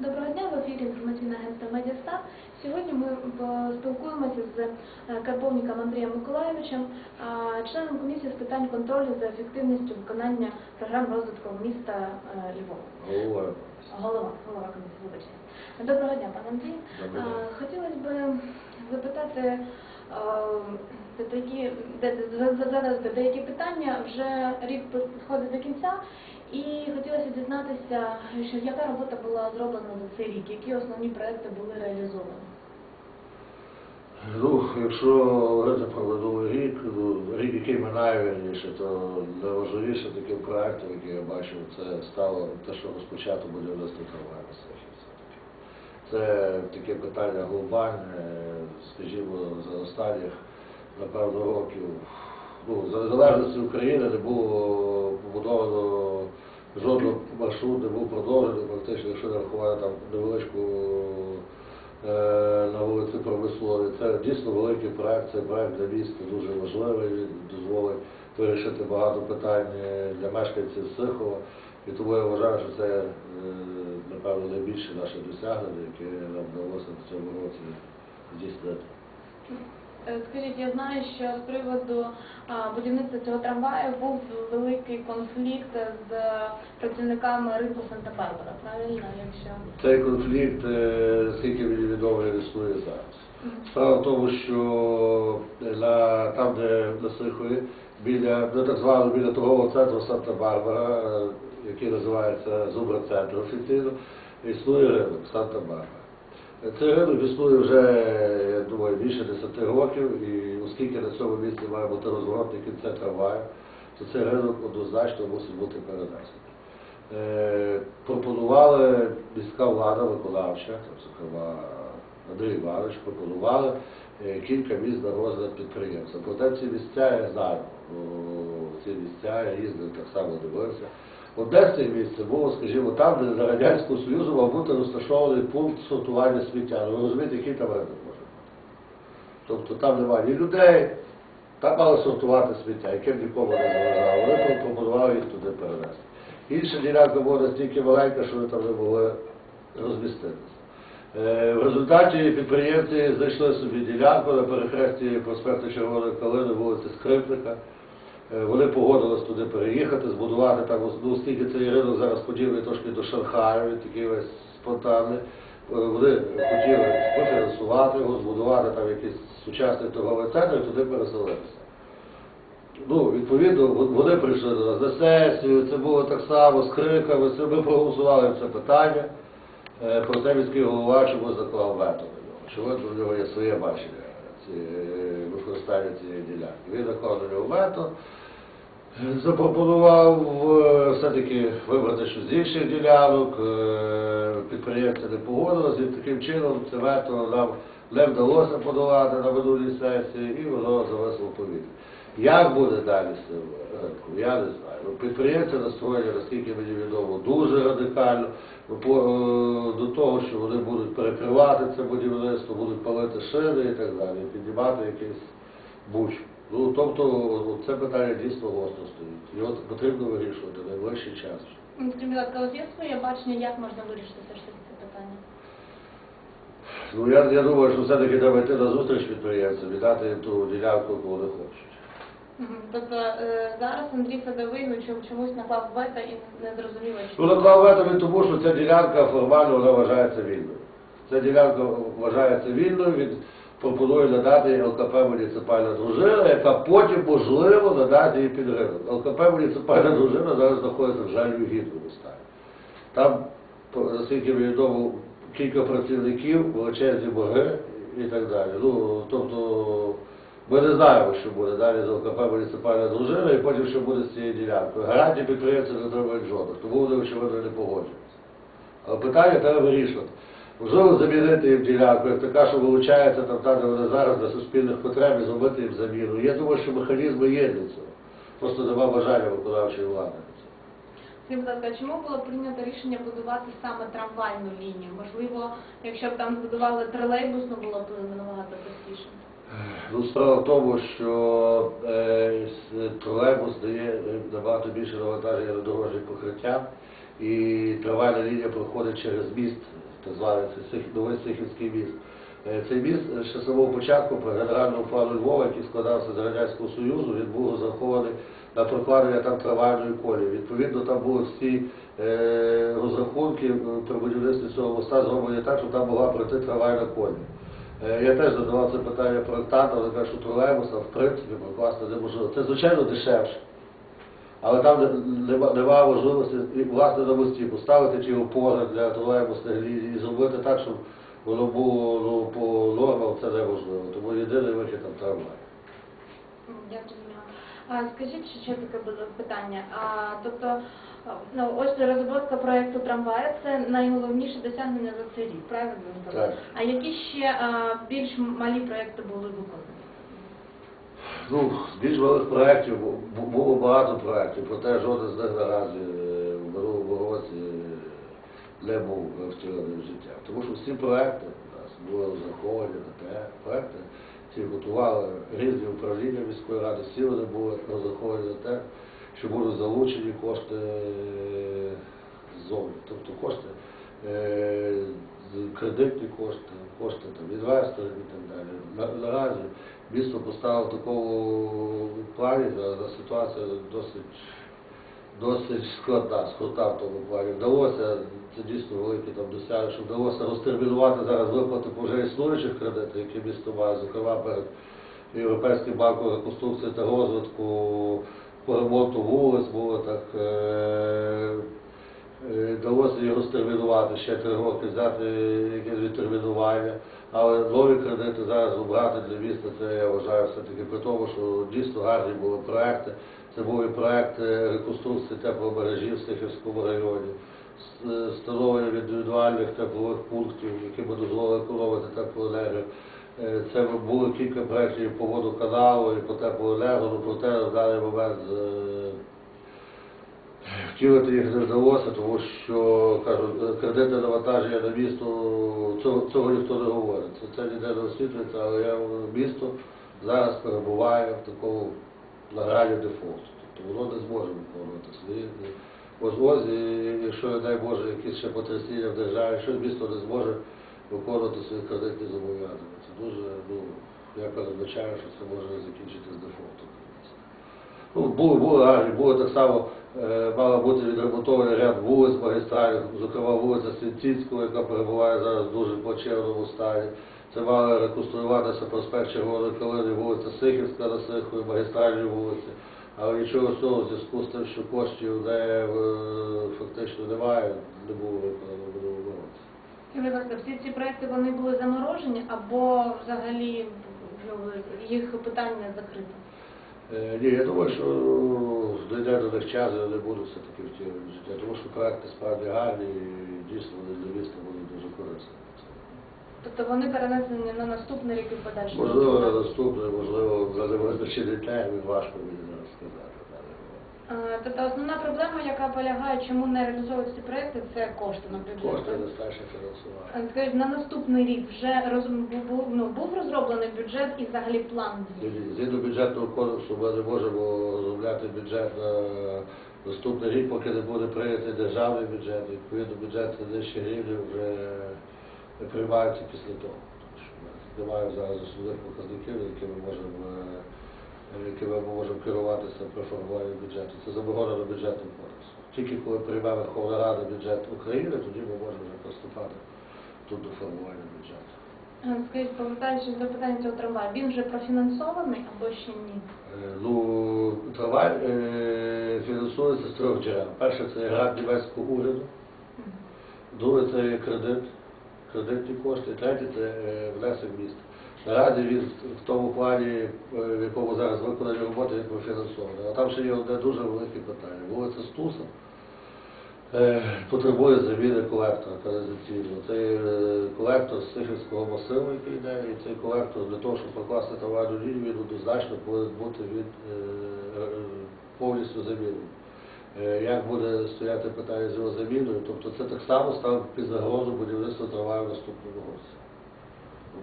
Доброго дня, в ефірі інформаційне агентство Медіастар. Сьогодні ми е, спілкуємося з е, карповником Андрієм Миколаєвичем, е, членом комісії з питань контролю за ефективністю виконання програм розвитку міста е, Львова. Говоримо. Голова, голова комісії, вибачте. Доброго дня, пане Андрій. Е. Хотілося б запитати е, такі, де- де- деякі питання. Вже рік підходить до кінця, і хотілося дізнатися, що яка робота була зроблена за цей рік, які основні проекти були реалізовані. Ну, якщо говорити про минулий рік, ну, рік, який минає вірніше, то найважливіше таким проектом, який я бачив, це стало те, що розпочато трамвайних стежок все-таки. Це таке питання глобальне, скажімо, за останніх, напевно, років, ну, за незалежності України не було побудовано жодного маршрут, не був продовжений, практично, якщо не рахувати там невеличку е, на вулиці Промислові. Це дійсно великий проект, це проект для міста дуже важливий, він дозволить вирішити багато питань для мешканців Сихова. І тому я вважаю, що це, е, напевно, найбільше наше досягнення, яке нам вдалося в цьому році здійснити. Е, Скажіть, я знаю, що з приводу будівництва цього трамваю був великий конфлікт з працівниками ринку Санта-Барбара, правильно? Якщо Цей конфлікт, е, скільки мені відомо, існує зараз. Справа в тому, що на, там, де на Сихові, біля, ну, так звано біля торгового центру Санта-Барбара, е, який називається Зубра-центр офіційно, існує ринок Санта-Барбара. Цей ринок існує вже, я думаю, більше 10 років, і оскільки на цьому місці має бути розворотний кінце трамваю, то цей ринок однозначно мусить бути перенесений. Е, пропонували міська влада виконавча, зокрема Андрій Іванович, пропонували е, кілька місць на розгляд підприємства. Проте ці місця я знаю, ці місця я їздив так само дивився. Одне з цих місць це було, скажімо, там, де за Радянського Союзу мав бути розташований пункт сортування сміття. Ну, ви розумієте, який там може бути. Тобто там немає ні людей, там мали сортувати сміття, яке б нікому не заважало. Вони пропонували їх туди перенести. Інша ділянка була настільки маленька, що вони там не могли розміститися. Е, В результаті підприємці знайшли собі ділянку на перехресті проспекту Червоної Калини, вулиці Скрипника. Е, Вони погодились туди переїхати, збудувати там, ну, оскільки цей ринок зараз подібний трошки до Шанхаю, такий весь спонтанний. Е, Вони хотіли профінансувати його, збудувати там якийсь сучасний торговий центр і туди переселитися. Ну, відповідно, вони прийшли до нас на сесію, це було так само з криками, це ми проголосували це питання. Е, Проте міський голова чомусь заклав вето на нього. Очевидно, в нього є своє бачення використання цієї ділянки. Він нього вето, е, запропонував е, все-таки вибрати щось з інших ділянок, е, підприємці не погодилися, і таким чином це вето нам не вдалося подолати на минулій сесії, і воно зависло повітря. Як буде далі з цим я не знаю. Ну, Підприємці настроєні, наскільки мені відомо, дуже радикально е, до того, що вони будуть перекривати це будівництво, будуть палити шини і так далі, піднімати якийсь буч. Ну, тобто це питання дійсно гостро стоїть. Його потрібно вирішувати в найближчий час. Скажіть, будь ласка, от є своє бачення, як можна вирішити все ж таки це питання? Ну я, я думаю, що все-таки треба йти на зустріч підприємцям і дати їм ту ділянку, яку вони хочуть. Тобто е, зараз Андрій Садовий ну, чомусь наклав вето і не зрозуміло, що Ну, наклав вето він тому, що ця ділянка формально вона вважається вільною. Ця ділянка вважається вільною, він пропонує надати ЛКП муніципальна дружина, яка потім, можливо, надасть її під ринок. ЛКП муніципальна дружина зараз знаходиться в жалю гідному стані. Там, наскільки відомо, кілька працівників, величезні борги і так далі. Ну, тобто, знаємо, що буде далі з ЛКП муніципальна дружина, і потім що буде з цією ділянкою. Гарантії підприємці не отримують жодних, тому вони, очевидно, не погоджуються. Але питання треба вирішувати. Можливо, замінити їм ділянку, як така, що вилучається там, та, де вони зараз для суспільних потреб і зробити їм заміну. Я думаю, що механізми є для цього. Просто нема бажання виконавчої влади. Скажіть, будь ласка, чому було прийнято рішення будувати саме трамвайну лінію? Можливо, якщо б там збудували тролейбусну, було б набагато простіше. Ну, справа в тому, що е, тролейбус дає е, набагато більше навантаження на дорожнє покриття, і трамвайна лінія проходить через міст так званий Сих- новий Сихівський міст. Е, Цей міст е, ще з самого початку по генеральному плану Львова, який складався з Радянського Союзу, він був розрахований на прокладення там трамвайної колії. Відповідно, там були всі е, розрахунки при будівництві цього моста зроблені так, щоб там могла пройти трамвайна колія. Е, Я теж задавав це питання проєктантам, вони кажуть, що тролейбуса в принципі прокласти неможливо. Це звичайно дешевше. Але там не- немає можливості власне на мості поставити ті опори для тролейбусних ліній і зробити так, щоб воно було ну, по нормам це неможливо. Тому єдиний вихід там трамвай. Я зрозуміла. Скажіть, ще- таке було питання. А, тобто, ну, ось розробка проєкту трамвая це найголовніше досягнення за цей рік, правильно? Так. А які ще а, більш малі проєкти були виконані? Ну, з більш малих проєктів бу- бу- було багато проєктів, проте жоден з них наразі е, в минулому році не був втілений в життя. Тому що всі проєкти у нас були розраховані на те, проєкти ці готували різні управління міської ради, всі вони були розраховані на те, що будуть залучені кошти е, ззовні, тобто кошти, е, кредитні кошти, кошти там, інвесторів і так далі. Наразі місто поставило в такому плані, за ситуація досить, досить складна, скрута в тому плані. Вдалося, це дійсно велике там досягнення, що вдалося розтермінувати зараз виплати по вже існуючих кредитів, які місто має, зокрема перед Європейським банком реконструкції та розвитку по ремонту вулиць було так. Е- Е, Вдалося її розтермінувати, ще три роки взяти якесь відтермінування, але нові кредити зараз обрати для міста, це я вважаю все-таки при тому, що дійсно гарні були проекти. Це був і проект е, реконструкції тепломережі в Сихівському районі, е, встановлення індивідуальних теплових пунктів, які би дозволили економити теплоенергію. Е, Це були кілька проєктів по водоканалу, і по теплоенерго, ну проте на даний момент е, Втілити їх не вдалося, тому що кажуть, кредитне навантаження на місто, цього, ніхто не говорить. Це, ніде не освітлюється, але я, місто зараз перебуває в такому на грані дефолту. Тобто воно не зможе виконувати свої. Ось ось, і якщо, дай Боже, якісь ще потрясіння в державі, що місто не зможе виконувати свої кредитні зобов'язання. Це дуже, ну, я передбачаю, що це може закінчитися дефолтом. Ну, були, були було так само, е, мала бути відремонтований ряд вулиць магістральних, зокрема вулиця Свінцівського, яка перебуває зараз в дуже плачевному стані. Це мала реконструюватися проспект Червоної Калини, вулиця Сихівська на Сихові, магістральні вулиці. Але нічого з цього в зв'язку з тим, що коштів не, е, фактично немає, не було виконано. І, будь ласка, всі ці проекти вони були заморожені або взагалі їх питання закрите? Е, Ні, я думаю, що дійде до них час, вони будуть все-таки втілені в життя, тому що проекти справді гарні і дійсно вони для міста будуть дуже корисні. Тобто вони перенесені на наступний рік і подальший. Можливо, на наступне, можливо, за невизначений термін, важко мені зараз сказати. в даний момент. Е, Тобто основна проблема, яка полягає, чому не реалізовують ці проекти, це кошти на бюджет. Кошти нестачне фінансування. Е, Скажіть, на наступний рік вже роз... був, ну, був розроблений бюджет і взагалі план дій? Згідно бюджетного кодексу ми не можемо розробляти бюджет на наступний рік, поки не буде прийнятий державний бюджет. Відповідно, бюджет нижче рівня вже приймаються після того. Тому що в нас немає зараз основних показників, якими можемо, е, якими ми можемо керуватися при формуванні бюджету. Це заборонено бюджетним кодексом. Тільки коли прийме Верховна Рада бюджет України, тоді ми можемо вже приступати тут до формування бюджету. Е, Скажіть, повертаючись до питання цього трамваю, він вже профінансований або ще ні? Е, Ну, трамвай е, фінансується з трьох джерел. Перше це грант німецького уряду, друге це кредит, кредитні кошти, третє це е, внесок міста. Наразі він в- тому плані, е, в якому зараз виконані роботи, він профінансований. А там ще є одне дуже велике питання. Вулиця Стуса е, потребує заміни колектора каналізаційного. Це е, колектор з Сихівського масиву, який йде, і цей колектор для того, щоб покласти товарну лінію, він однозначно повинен бути від повністю замінений. Як буде стояти питання з його заміною, тобто це так само став під загрозу будівництва трамваю в наступному році.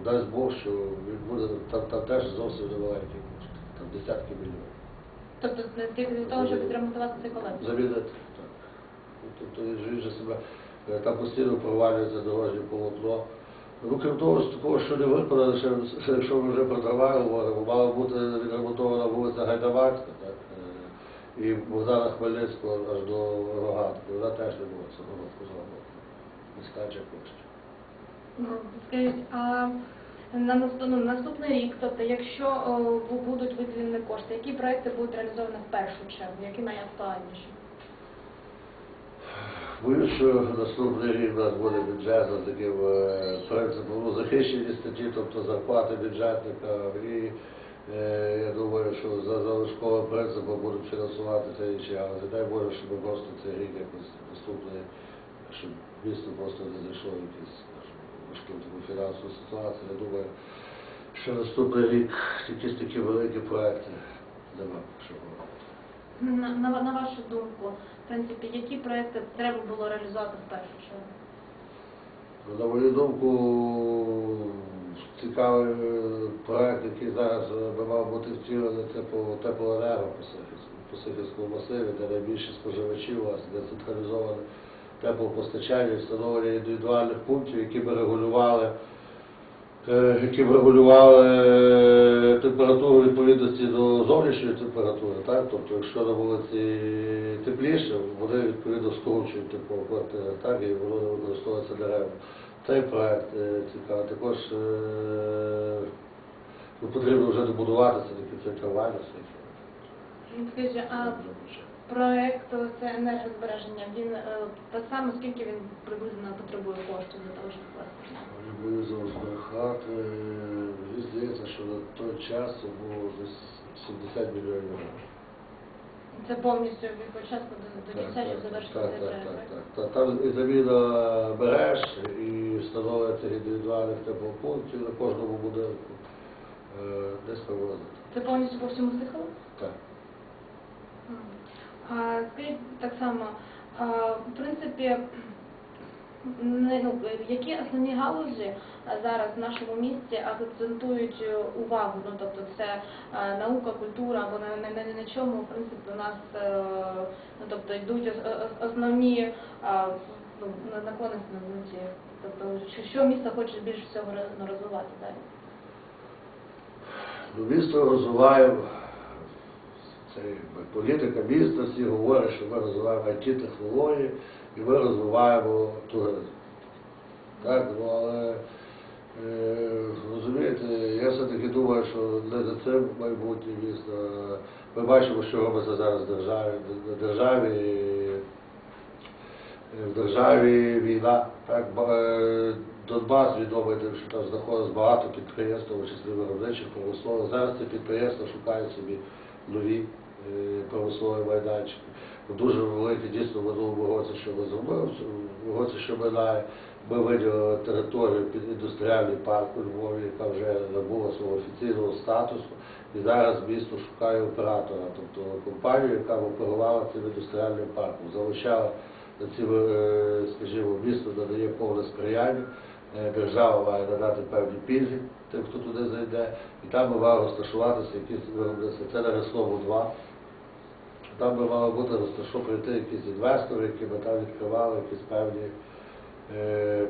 Дасть Бог, що він буде там, там теж зовсім немаленькі кошти, там десятки мільйонів. Тобто не тільки для того, щоб відремонтувати цей колектор? Замінити, так. Ну, Тобто він же- себе Е, Там постійно провалюється дорожнє полотно. Ну, крім того, з такого, що не виконано, ще, якщо ми вже про дрова говоримо, мала бути відремонтована вулиця Гайдамацька, так, е, і Богдана Хмельницького аж до Рогатки. Вона теж не була цього року зроблена. Нестача коштів. Ну, Скажіть, а на ну, наступний рік, тобто якщо будуть виділені кошти, які проекти будуть реалізовані в першу чергу, які найактуальніші? Що наступний рік у нас буде бюджет за таким е, принципом ну, захищені статті, тобто зарплати бюджетника. І е, я думаю, що за залишковим принципом будуть фінансуватися інші галузі. Дай Боже, щоб просто цей рік якось наступний, щоб місто просто не зайшло якісь таку фінансову ситуацію. Я думаю, що наступний рік якісь такі великі проекти нема що робити. На, на, на вашу думку, в принципі, які проекти треба було реалізувати в першу чергу? Ну, На мою думку, цікавий е, проект, який зараз е, би мав бути втілений, це по теплоенерго по Сихівському, масиві, де найбільше споживачів, у вас де централізоване теплопостачання, і встановлення індивідуальних пунктів, які би регулювали е, які б регулювали е, температуру відповідності до зовнішньої температури, так? Тобто, якщо на вулиці тепліше, вони відповідно скорочують тепло квартири, так, і воно використовується деревом. Цей проект е, цікавий. Також е, ну, потрібно вже добудувати це таки це трамвайне Ну, Скажіть, а проект це енергозбереження, він е, так само, скільки він приблизно потребує коштів для того, щоб боюсь зараз збрехати. Мені здається, що на той час це було десь 70 мільйонів гривень. Це повністю від початку до, до кінця, щоб завершити так, цей так, так, так, так. Там і заміна мереж, і встановлення цих індивідуальних теплопунктів на кожному будинку. Е, Десь приблизно. Це повністю по всьому Сихову? Так. Скажіть так само, в принципі, ну, які основні галузі зараз в нашому місті акцентують увагу? Ну, тобто це наука, культура, або на, чому, в принципі, у нас е, ну, тобто, йдуть ос- ос- основні ну, наклонності на ці. Тобто, що, місто хоче більше всього ну, розвивати далі? Ну, місто розвиває, це політика міста, всі говорять, що ми розвиваємо IT-технології і ми розвиваємо туризм. Так, ну але е, розумієте, я все-таки думаю, що не за цим майбутнє місто. Ми бачимо, що робиться зараз в державі. В державі, в державі війна. Так, е, Донбас відомий тим, що там знаходиться багато підприємств, в числі виробничих, промислових. Зараз ці підприємства шукають собі нові е, промислові майданчики. Дуже велике дійсно в минулому році, що ми зробили, році, що минає, ми виділили територію під індустріальний парк у Львові, яка вже набула свого офіційного статусу. І зараз місто шукає оператора, тобто компанію, яка б оперувала цим індустріальним парком, залучала на ці, е, скажімо, місто надає повне сприяння. Е, Держава має надати певні пільги тим, хто туди зайде, і там мали розташуватися якісь виробництва. Це на Реслову 2. Там би мало бути розташо прийти якісь інвестори, які би там відкривали якісь певні, е,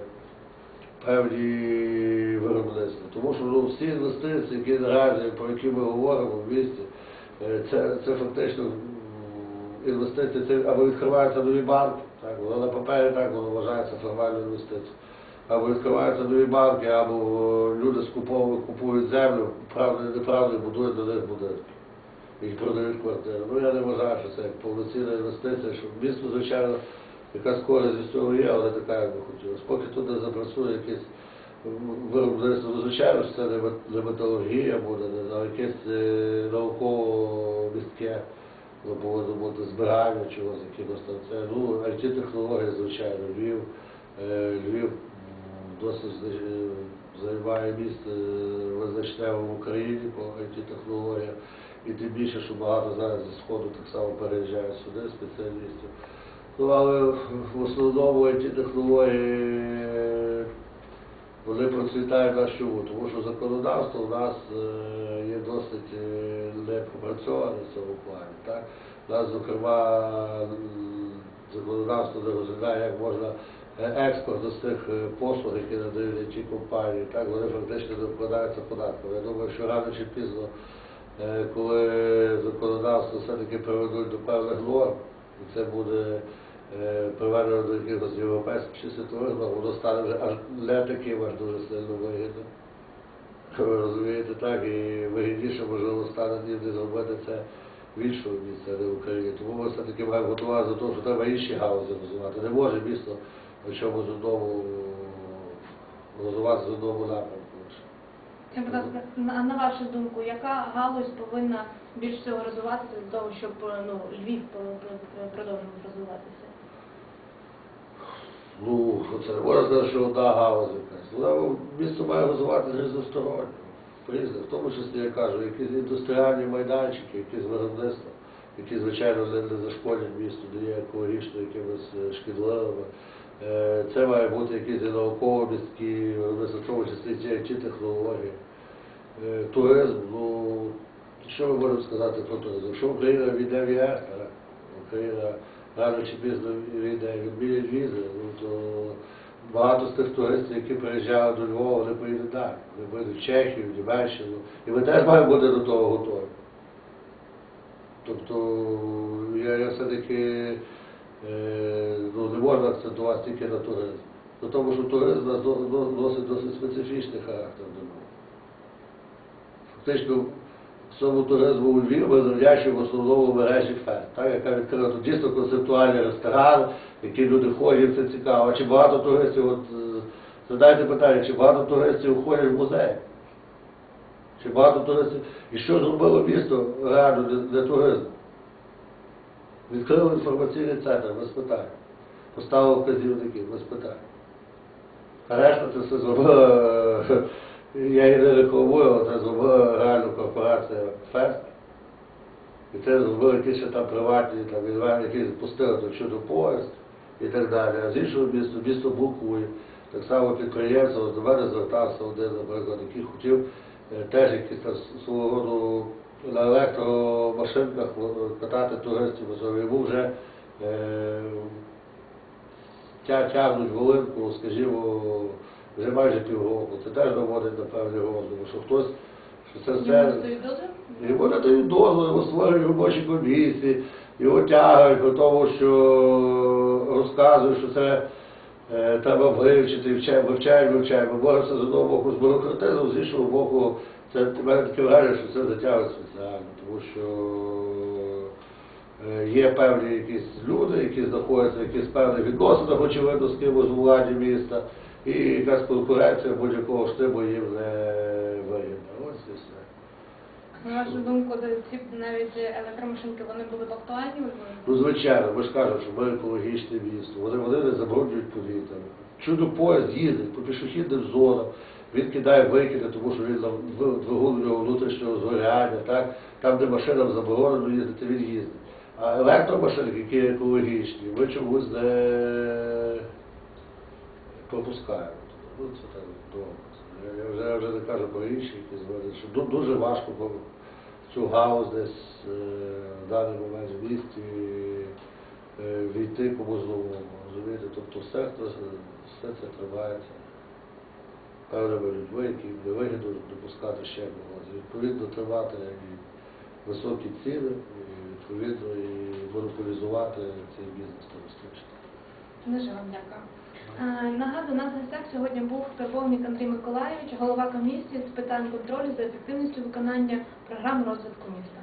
певні виробництва. Тому що ну, всі інвестиції, які наразі, про які ми говоримо в місті, е, це, це фактично інвестиції, це або відкриваються нові банки, так, воно на папері так воно вважається формальною інвестицією. Або відкриваються нові банки, або люди скуповують, купують землю, правда неправда, будують до них будинки і продають квартири. Ну я не вважаю, що це як повноцінна інвестиція, що місто, звичайно, якась користь від цього є, але така, як би хотілося. Поки тут не запрацює якесь виробництво, ну, звичайно, що це не металургія буде, знаю, якесь е, науково містке, ну, повинно бути збирання чогось, якимось там. Це, ну, IT-технології, звичайно, Львів, е, Львів досить займає місце е, визначневе в Україні по IT-технологіям. І тим більше, що багато зараз зі Сходу так само переїжджають сюди спеціалістів. Ну, але в основному ті технології вони процвітають на чому, тому що законодавство у нас е, є досить е, не пропрацьоване в цьому плані. Так? У нас, зокрема, законодавство не розглядає, як можна е, експорту з тих послуг, які надають ті компанії, так, вони фактично не вкладаються податком. Я думаю, що рано чи пізно, коли законодавство все-таки приведуть до певних норм, і це буде е, приведено до якихось європейських чи світових норм, воно стане вже аж не таким аж дуже сильно вигідним. Ви розумієте, так, і вигідніше, можливо, стане ніде зробити це в іншому місці, а не в Україні. Тому ми все-таки маємо готуватися до того, що треба інші галузі розвивати. Не може місто в чомусь одному розвиватися в одному напрямку. Скажіть, будь ласка, на, вашу думку, яка галузь повинна більш всього розвиватися для того, щоб е, ну, Львів про- про- продовжував розвиватися? Ну, це не можна сказати, що одна галузь якась. Вона місто має розвиватися різносторонньо. Різне, в тому числі, я кажу, якісь індустріальні майданчики, якісь виробництва, які, звичайно, не, зашкодять місту, не є екологічно якимись е, шкідливими. Е, Це має бути якісь і науково-місткі в тому числі ті технології. Е, Туризм, ну, що ми можемо сказати про туризм? Якщо Україна війде в ЄС, так, Україна рано чи пізно війде, відмінять візи, ну то багато з тих туристів, які приїжджали до Львова, вони поїдуть далі. Вони поїдуть в Чехію, в Німеччину. І ми теж маємо бути до того готові. Тобто я, я все-таки е, ну, не можна акцентувати тільки на туризм. Тому, що туризм носить досить специфічний характер нього. Фактично, цьому туризму у Львів ми завдячуємо основному мережі фест, так, яка відкрила тут дійсно концептуальний ресторан, які люди ходять, це цікаво. Чи багато туристів, от е, задайте питання, чи багато туристів ходять в музей? Чи багато туристів? І що зробило місто реально для, для туризму? Відкрили інформаційний центр, без питань. Поставили вказівники, без питань. А решта це все зробила, е, я її не рекламую, це зробила реальну корпорація Фест. І це зробили якісь там приватні, там відведені, які пустили то чудо поїзд і так далі. А з іншого міста, місто блокує. Так само підприємство, до мене звертався один, наприклад, який хотів е, теж якісь там свого роду на електромашинках е, катати туристів, бо йому вже е, тягнуть волинку, скажімо, вже майже півроку. Це теж наводить на певний роздум, що хтось, що це все. Йому надають дозвіл, йому створюють робочі комісії, його тягають до того, що розказують, що це е, треба вивчити, вивчаємо, вивчаємо, вивчаємо. Ми боремося з одного боку з бюрократизмом, з іншого боку, це мене таке враження, що це затягують спеціально, тому що е, є певні якісь люди, які знаходяться в якихось певних відносинах, очевидно, з кимось у владі міста, і якась конкуренція будь-якого штибу їм не вигідна. Ось і все. На вашу думку, ці навіть електромашинки вони були б актуальні у Львові? Ну, звичайно, ми ж кажемо, що ми екологічне місто. Вони, вони не забруднюють повітря. Чудо поїзд їздить по пішохідним зонам, він кидає викиди, тому що він двигун у нього внутрішнього згоряння, так? там, де машинам заборонено їздити, він їздить. А електромашини, які екологічні, ми чомусь не пропускаємо. Ну, це так добре. Я, вже, я вже не кажу про інші якісь зводять, що дуже важко цю гаузь десь е, в даний момент в місті е, війти комусь новому. Розумієте? Тобто все, все це тривається певними людьми, які не вигідно допускати ще когось. Відповідно, тривати і високі ціни, і відповідно і монополізувати цей бізнес туристичний. Дуже вам дякую. Е, Нагадую, у нас в гостях сьогодні був Карповник Андрій Миколаївич, голова комісії з питань контролю за ефективністю виконання програм розвитку міста.